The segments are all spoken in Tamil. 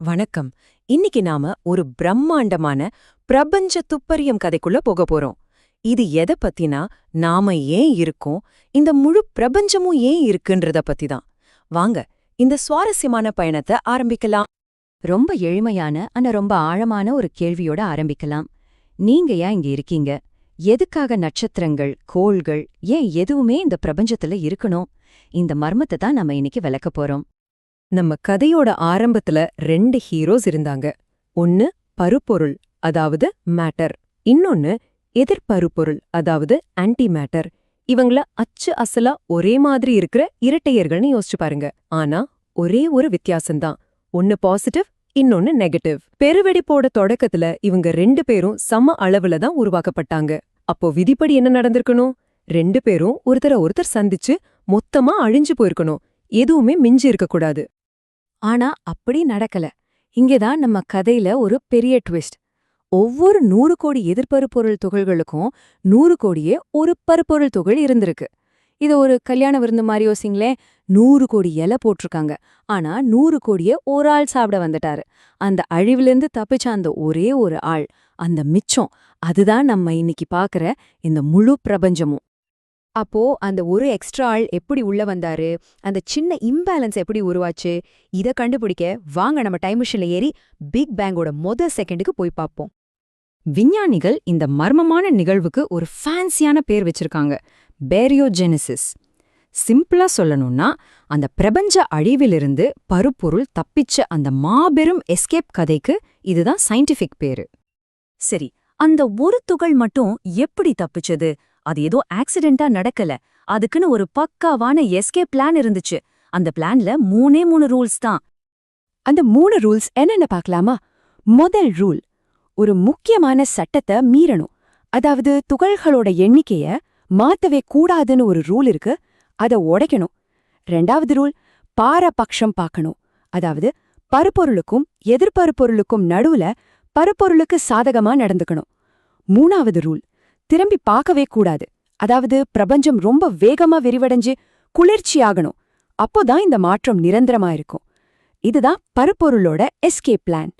வணக்கம். இன்னைக்கு நாம ஒரு பிரம்மாண்டமான பிரபஞ்ச துப்பறியம் கதைக்குள்ள போக போறோம். இது எதை பத்தினா நாம ஏன் இருக்கோம் இந்த முழு பிரபஞ்சமும் ஏன் இருக்குன்றத பத்தி தான் வாங்க இந்த சுவாரஸ்யமான பயணத்தை ஆரம்பிக்கலாம். ரொம்ப எளிமையான ஆனா ரொம்ப ஆழமான ஒரு கேள்வியோட ஆரம்பிக்கலாம். நீங்க ஏன் இங்க இருக்கீங்க? எதுக்காக நட்சத்திரங்கள் கோள்கள் ஏன் எதுவுமே இந்த பிரபஞ்சத்துல இருக்கணும்? இந்த மர்மத்தை தான் நம்ம இன்னைக்கு விளக்க போறோம். நம்ம கதையோட ஆரம்பத்துல ரெண்டு ஹீரோஸ் இருந்தாங்க. ஒன்னு பருப்பொருள் அதாவது மேட்டர் இன்னொன்னு எதிர்பருப்பொருள் அதாவது ஆன்டி மேட்டர் இவங்கள அச்சு அசலா ஒரே மாதிரி இருக்கிற இரட்டையர்கள்னு யோசிச்சு பாருங்க. ஆனா ஒரே ஒரு வித்தியாசம்தான். ஒன்னு பாசிட்டிவ் இன்னொன்னு நெகட்டிவ் பெருவெடிப்போட தொடக்கத்துல இவங்க ரெண்டு பேரும் சம அளவுல தான் உருவாக்கப்பட்டாங்க. அப்போ விதிப்படி என்ன நடந்திருக்கணும்? ரெண்டு பேரும் ஒருத்தர ஒருத்தர் சந்திச்சு மொத்தமா அழிஞ்சு போயிருக்கணும். எதுவுமே மிஞ்சி இருக்கக்கூடாது. ஆனா அப்படி நடக்கல. இங்கேதான் நம்ம கதையில ஒரு பெரிய ட்விஸ்ட் ஒவ்வொரு நூறு கோடி எதிர்பருப்பொருள் துகள்களுக்கும் நூறு கோடியே ஒரு பருப்பொருள் துகள் இருந்திருக்கு. இது ஒரு கல்யாண விருந்து மாதிரி யோசிங்களேன் நூறு கோடி இலை போட்டிருக்காங்க. ஆனா நூறு கோடியே ஒரு ஆள் சாப்பிட வந்துட்டாரு. அந்த அழிவிலிருந்து தப்பிச்ச அந்த ஒரே ஒரு ஆள் அந்த மிச்சம். அதுதான் நம்ம இன்னைக்கு பாக்குற இந்த முழு பிரபஞ்சமும். அப்போ அந்த ஒரு எக்ஸ்ட்ரா ஆள் எப்படி உள்ள வந்தாரு? அந்த சின்ன இம்பேலன்ஸ் எப்படி உருவாச்சு? இத கண்டுபிடிக்க வாங்க நம்ம டைம் மிஷின்ல ஏறி பிக் பேங்கோட மொத செகண்டுக்கு போய் பார்ப்போம். விஞ்ஞானிகள் இந்த மர்மமான நிகழ்வுக்கு ஒரு ஃபேன்சியான பேர் வச்சிருக்காங்க. பேரியோஜெனிசிஸ். சிம்பிளா சொல்லணும்னா அந்த பிரபஞ்ச அழிவிலிருந்து பருப்பொருள் தப்பிச்ச அந்த மாபெரும் எஸ்கேப் கதைக்கு இதுதான் சயின்டிஃபிக் பேரு. சரி அந்த ஒரு துகள் மட்டும் எப்படி தப்பிச்சது? அது ஏதோ ஆக்சிடென்ட்டா நடக்கல. அதுக்குன்னு ஒரு பக்காவான எஸ்கே பிளான் இருந்துச்சு. அந்த பிளான்ல மூணே மூணு ரூல்ஸ் தான். அந்த மூணு ரூல்ஸ் என்னென்ன பார்க்கலாமா? முதல் ரூல் ஒரு முக்கியமான சட்டத்தை மீறணும். அதாவது துகள்களோட எண்ணிக்கைய மாத்தவே கூடாதுன்னு ஒரு ரூல் இருக்கு. அத உடைக்கணும். ரெண்டாவது ரூல் பாரபக்ஷம் பார்க்கணும். அதாவது பருப்பொருளுக்கும் எதிர்பருப்பொருளுக்கும் நடுவுல பருப்பொருளுக்கு சாதகமா நடந்துக்கணும். மூணாவது ரூல் திரும்பி பார்க்கவே கூடாது. அதாவது பிரபஞ்சம் ரொம்ப வேகமா விரிவடைஞ்சு குளிர்ச்சியாகணும். அப்போதான் இந்த மாற்றம் நிரந்தரமா இருக்கும் இதுதான் பருப்பொருளோட எஸ்கேப் பிளான்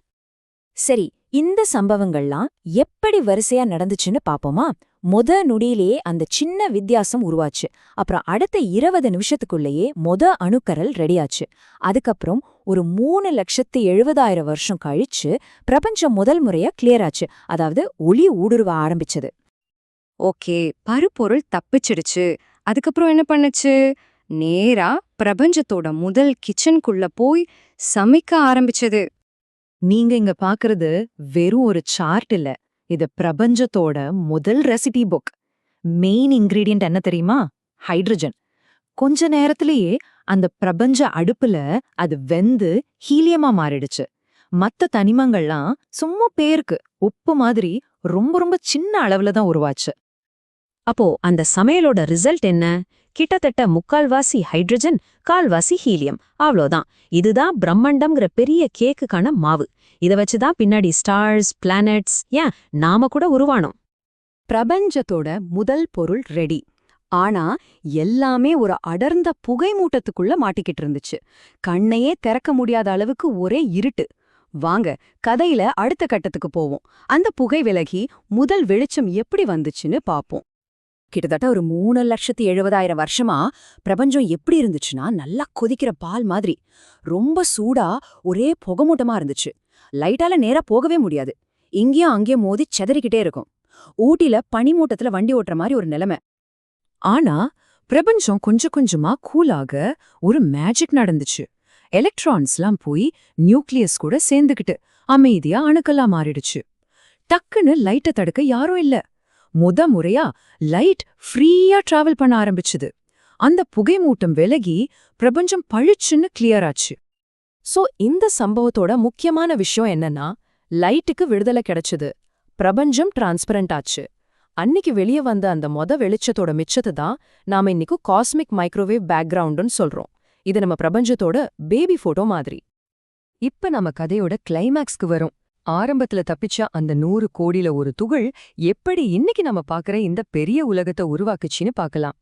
சரி இந்த சம்பவங்கள்லாம் எப்படி வரிசையா நடந்துச்சுன்னு பாப்போமா? மொத நொடியிலேயே அந்த சின்ன வித்தியாசம் உருவாச்சு. அப்புறம் அடுத்த இருபது நிமிஷத்துக்குள்ளேயே மொத அணுக்கரல் ரெடியாச்சு. அதுக்கப்புறம் ஒரு மூணு லட்சத்து எழுபதாயிரம் வருஷம் கழிச்சு பிரபஞ்சம் முதல் முறையா கிளியர் ஆச்சு. அதாவது ஒளி ஊடுருவ ஆரம்பிச்சது. ஓகே பருப்பொருள் தப்பிச்சிடுச்சு. அதுக்கப்புறம் என்ன பண்ணுச்சு? நேரா பிரபஞ்சத்தோட முதல் கிச்சனுக்குள்ள போய் சமைக்க ஆரம்பிச்சது. நீங்க இங்க பாக்குறது வெறும் ஒரு சார்ட் இல்ல. இது பிரபஞ்சத்தோட முதல் ரெசிபி புக். மெயின் இன்கிரீடியன்ட் என்ன தெரியுமா? ஹைட்ரஜன். கொஞ்ச நேரத்திலேயே அந்த பிரபஞ்ச அடுப்புல அது வெந்து ஹீலியமா மாறிடுச்சு. மத்த தனிமங்கள்லாம் சும்மா பேருக்கு உப்பு மாதிரி ரொம்ப ரொம்ப சின்ன அளவுல தான் உருவாச்சு. அப்போ அந்த சமையலோட ரிசல்ட் என்ன? கிட்டத்தட்ட முக்கால்வாசி ஹைட்ரஜன் கால்வாசி ஹீலியம். அவ்வளோதான் இதுதான் பிரம்மண்டம்ங்கிற பெரிய கேக்குக்கான மாவு. இத வச்சுதான் பின்னாடி ஸ்டார்ஸ் பிளானட்ஸ் ஏன் நாம கூட உருவானோம். பிரபஞ்சத்தோட முதல் பொருள் ரெடி. ஆனா எல்லாமே ஒரு அடர்ந்த புகை மூட்டத்துக்குள்ள மாட்டிக்கிட்டு இருந்துச்சு. கண்ணையே திறக்க முடியாத அளவுக்கு ஒரே இருட்டு. வாங்க கதையில அடுத்த கட்டத்துக்கு போவோம். அந்த புகை விலகி முதல் வெளிச்சம் எப்படி வந்துச்சுன்னு பாப்போம். கிட்டத்தட்ட ஒரு மூணு லட்சத்தி எழுபதாயிரம் வருஷமா பிரபஞ்சம் எப்படி இருந்துச்சுன்னா நல்லா கொதிக்கிற பால் மாதிரி. ரொம்ப சூடா ஒரே புகமூட்டமா இருந்துச்சு. லைட்டால நேரா போகவே முடியாது. இங்கேயும் அங்கேயும் மோதி செதறிக்கிட்டே இருக்கும். ஊட்டில பனிமூட்டத்துல வண்டி ஓட்டுற மாதிரி ஒரு நிலைமை. ஆனா பிரபஞ்சம் கொஞ்சம் கொஞ்சமா கூலாக ஒரு மேஜிக் நடந்துச்சு. எலக்ட்ரான்ஸ்லாம் போய் நியூக்ளியஸ் கூட சேர்ந்துக்கிட்டு அமைதியா அணுக்கெல்லாம் மாறிடுச்சு. டக்குன்னு லைட்டை தடுக்க யாரும் இல்ல. முத முறையா லைட் ஃப்ரீயா டிராவல் பண்ண ஆரம்பிச்சுது. அந்த புகை மூட்டம் விலகி பிரபஞ்சம் பழிச்சுன்னு கிளியர் ஆச்சு. சோ இந்த சம்பவத்தோட முக்கியமான விஷயம் என்னன்னா லைட்டுக்கு விடுதலை கிடைச்சது. பிரபஞ்சம் டிரான்ஸ்பரண்ட் ஆச்சு. அன்னிக்கு வெளியே வந்த அந்த மொத வெளிச்சத்தோட மிச்சத்தை தான் நாம இன்னைக்கு காஸ்மிக் மைக்ரோவேவ் பேக்ரவுண்டுன்னு சொல்றோம். இது நம்ம பிரபஞ்சத்தோட பேபி போட்டோ மாதிரி. இப்ப நம்ம கதையோட கிளைமேக்ஸ்க்கு வரும். ஆரம்பத்துல தப்பிச்ச அந்த நூறு கோடியில ஒரு துகள் எப்படி இன்னைக்கு நம்ம பாக்குற இந்த பெரிய உலகத்தை உருவாக்குச்சின்னு பார்க்கலாம்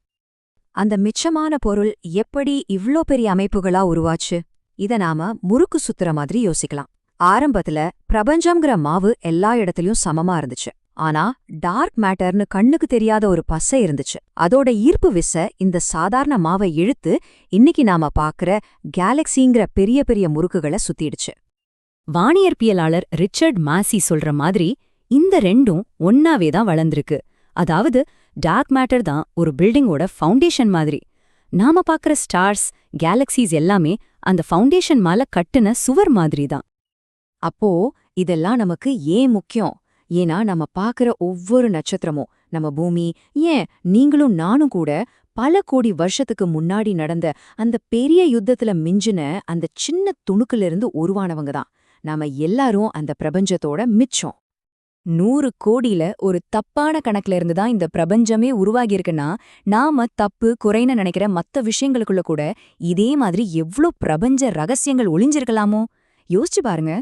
அந்த மிச்சமான பொருள் எப்படி இவ்ளோ பெரிய அமைப்புகளா உருவாச்சு? இத நாம முறுக்கு சுத்துற மாதிரி யோசிக்கலாம். ஆரம்பத்துல பிரபஞ்சம்ங்கிற மாவு எல்லா இடத்துலயும் சமமா இருந்துச்சு. ஆனா டார்க் மேட்டர்னு கண்ணுக்கு தெரியாத ஒரு பசை இருந்துச்சு. அதோட ஈர்ப்பு விச இந்த சாதாரண மாவை இழுத்து இன்னைக்கு நாம பாக்குற கேலக்சிங்கிற பெரிய பெரிய முறுக்குகளை சுத்திடுச்சு. வானியற்பியலாளர் ரிச்சர்ட் மாசி சொல்ற மாதிரி இந்த ரெண்டும் ஒன்னாவே தான் வளர்ந்திருக்கு. அதாவது டார்க் மேட்டர் தான் ஒரு பில்டிங்கோட ஃபவுண்டேஷன் மாதிரி. நாம பாக்குற ஸ்டார்ஸ் கேலக்சிஸ் எல்லாமே அந்த ஃபவுண்டேஷன் மேல கட்டுன சுவர் மாதிரி தான். அப்போ இதெல்லாம் நமக்கு ஏன் முக்கியம்? ஏன்னா நம்ம பாக்குற ஒவ்வொரு நட்சத்திரமும் நம்ம பூமி ஏன் நீங்களும் நானும் கூட பல கோடி வருஷத்துக்கு முன்னாடி நடந்த அந்த பெரிய யுத்தத்துல மிஞ்சின அந்த சின்ன துணுக்குல இருந்து உருவானவங்க தான். நாம எல்லாரும் அந்த பிரபஞ்சத்தோட மிச்சம். நூறு கோடியில ஒரு தப்பான கணக்குல இருந்து தான் இந்த பிரபஞ்சமே உருவாகியிருக்குன்னா நாம தப்பு குறைன்னு நினைக்கிற மத்த விஷயங்களுக்குள்ள கூட இதே மாதிரி எவ்ளோ பிரபஞ்ச ரகசியங்கள் ஒளிஞ்சிருக்கலாமோ? யோசிச்சு பாருங்க.